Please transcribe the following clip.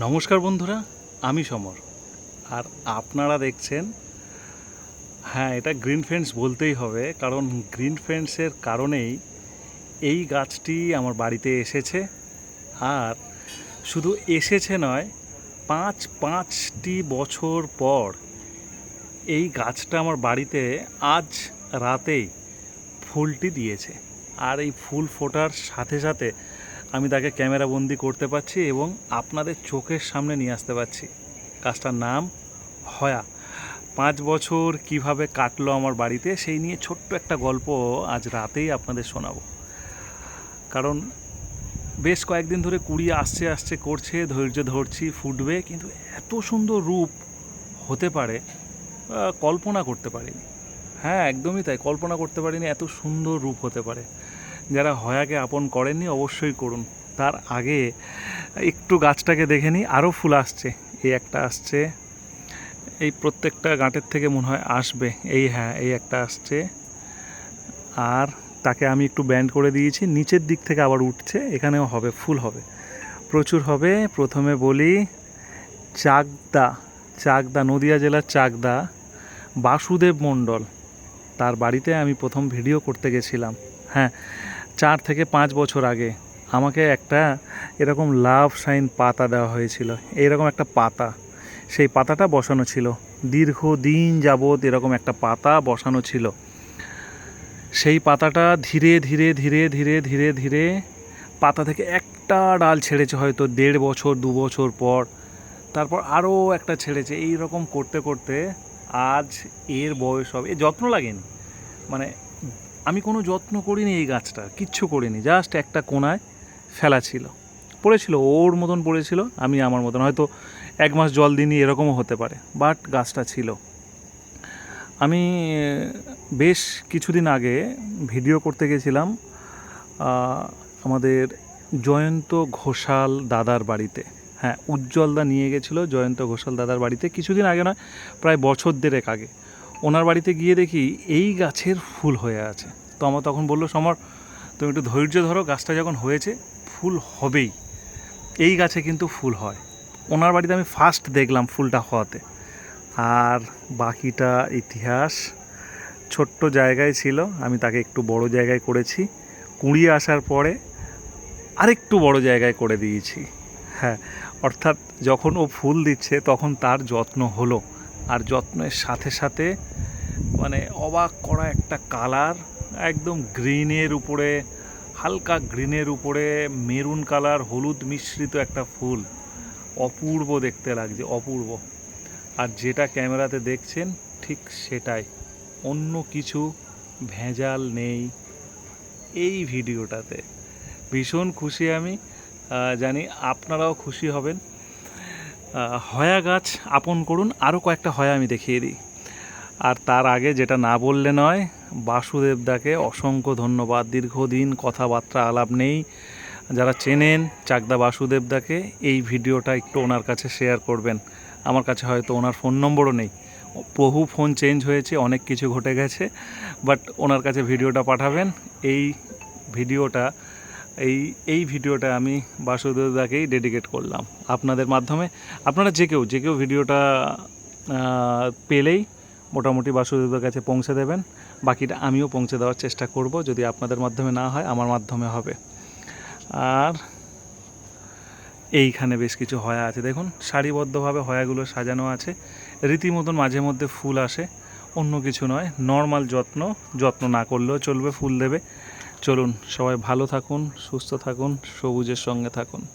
নমস্কার বন্ধুরা, আমি সমর। আর আপনারা দেখছেন হ্যাঁ এটা গ্রিন ফেন্স বলতেই হবে, কারণ গ্রিন ফেন্সের কারণেই এই গাছটি আমার বাড়িতে এসেছে। আর শুধু এসেছে নয়, পাঁচ পাঁচটি বছর পর এই গাছটা আমার বাড়িতে আজ রাতেই ফুলটি দিয়েছে। আর এই ফুল ফোটার সাথে সাথে আমি তাকে ক্যামেরা বন্দি করতে পারছি এবং আপনাদের চোখের সামনে নিয়ে আসতে পারছি। কাজটার নাম হয়া। পাঁচ বছর কীভাবে কাটলো আমার বাড়িতে সেই নিয়ে ছোট্ট একটা গল্প আজ রাতেই আপনাদের শোনাবো। কারণ বেশ কয়েকদিন ধরে কুড়ি আসছে আসছে, করছে, ধৈর্য ধরছি, ফুটবে, কিন্তু এত সুন্দর রূপ হতে পারে কল্পনা করতে পারিনি। হ্যাঁ একদমই তাই, কল্পনা করতে পারিনি এত সুন্দর রূপ হতে পারে। যারা হয়াকে আপন করেননি অবশ্যই করুন। তার আগে একটু গাছটাকে দেখে নিই আরও ফুল আসছে। এই একটা আসছে, এই প্রত্যেকটা গাঁটের থেকে মনে হয় আসবে। এই হ্যাঁ এই একটা আসছে। আর তাকে আমি একটু ব্যান্ড করে দিয়েছি, নিচের দিক থেকে আবার উঠছে, এখানেও হবে, ফুল হবে। প্রচুর হবে, প্রথমে বলি চাকদা চাকদা, নদিয়া জেলার চাকদা, বাসুদেব মণ্ডল। তার বাড়িতে আমি প্রথম ভিডিও করতে গেছিলাম। হ্যাঁ চার থেকে পাঁচ বছর আগে আমাকে একটা এরকম লাভ সাইন পাতা দেওয়া হয়েছিল। এইরকম একটা পাতা। সেই পাতাটা বসানো ছিল। দীর্ঘদিন যাবৎ এরকম একটা পাতা বসানো ছিল। সেই পাতাটা ধীরে ধীরে ধীরে ধীরে ধীরে ধীরে পাতা থেকে একটা ডাল ছেড়েছে হয়তো দেড় বছর, দু বছর পর। তারপর আরও একটা ছেড়েছে। এই রকম করতে করতে আজ এর বয়স হবে। যত্ন লাগেনি। মানে আমি কোনো যত্ন করিনি এই গাছটা কিচ্ছু করিনি জাস্ট একটা কোনায় ফেলা ছিল। পড়েছিল, ওর মতন পড়েছিল, আমি আমার মতন, হয়তো এক মাস জল দিইনি, এরকমও হতে পারে বাট গাছটা ছিল। আমি, বেশ কিছুদিন আগে ভিডিও করতে গেছিলাম আমাদের জয়ন্ত ঘোষাল দাদার বাড়িতে। হ্যাঁ উজ্জ্বলদা নিয়ে গেছিল জয়ন্ত ঘোষাল দাদার বাড়িতে কিছুদিন আগে নয়, প্রায় বছর দেড়েক আগে। ওনার বাড়িতে গিয়ে দেখি এই গাছের ফুল হয়ে আছে। তো আমার তখন বলল, সমর, তুমি একটু ধৈর্য ধরো, গাছটা যখন হয়েছে, ফুল হবেই। এই গাছে কিন্তু ফুল হয়। ওনার বাড়িতে আমি ফার্স্ট দেখলাম ফুলটা হওয়াতে। আর বাকিটা ইতিহাস, ছোট্ট জায়গায় ছিল, আমি তাকে একটু বড় জায়গায় করেছি। কুড়িয়ে আসার পরে আরেকটু বড় জায়গায় করে দিয়েছি। হ্যাঁ অর্থাৎ যখন ও ফুল দিচ্ছে, তখন তার যত্ন হলো। আর যত্নের সাথে সাথে মানে অবাক করা একটা কালার, একদম গ্রিনের উপরে, হালকা গ্রিনের উপরে মেরুন কালার, হলুদ মিশ্রিত একটা ফুল। অপূর্ব দেখতে লাগছে, অপূর্ব। আর যেটা ক্যামেরাতে দেখছেন, ঠিক সেটাই। অন্য কিছু ভেজাল নেই এই ভিডিওটাতে। ভীষণ খুশি আমি জানি আপনারাও খুশি হবেন। হয়া গাছ আপন করুন আরও কয়েকটা হয়া আমি দেখিয়ে দিই। আর তার আগে যেটা না বললে নয়, বাসুদেবদাকে অসংখ্য ধন্যবাদ। দীর্ঘদিন কথাবার্তা আলাপ নেই। যারা চেনেন চাকদা বাসুদেবদাকে, এই ভিডিওটা একটু ওনার কাছে শেয়ার করবেন। আমার কাছে হয়তো ওনার ফোন নম্বরও নেই। বহু ফোন চেঞ্জ হয়েছে, অনেক কিছু ঘটে গেছে, বাট ওনার কাছে ভিডিওটা পাঠাবেন। এই ভিডিওটা, এই এই ভিডিওটা আমি বাসুদেবদাকেই ডেডিকেট করলাম। আপনাদের মাধ্যমে, আপনারা যে কেউ যে কেউ ভিডিওটা পেলেই মোটামুটি বাসুদেবের কাছে পৌঁছে দেবেন। বাকিটা আমিও পৌঁছে দেওয়ার চেষ্টা করব, যদি আপনাদের মাধ্যমে না হয়, আমার মাধ্যমে হবে। আর এইখানে বেশ কিছু হয়া আছে। দেখুন, সারিবদ্ধভাবে হয়াগুলো সাজানো আছে। রীতিমতন মাঝে মধ্যে ফুল আসে। অন্য কিছু নয়, নর্মাল যত্ন যত্ন না করলেও চলবে, ফুল দেবে। চলুন, সবাই ভালো থাকুন, সুস্থ থাকুন, সবুজের সঙ্গে থাকুন।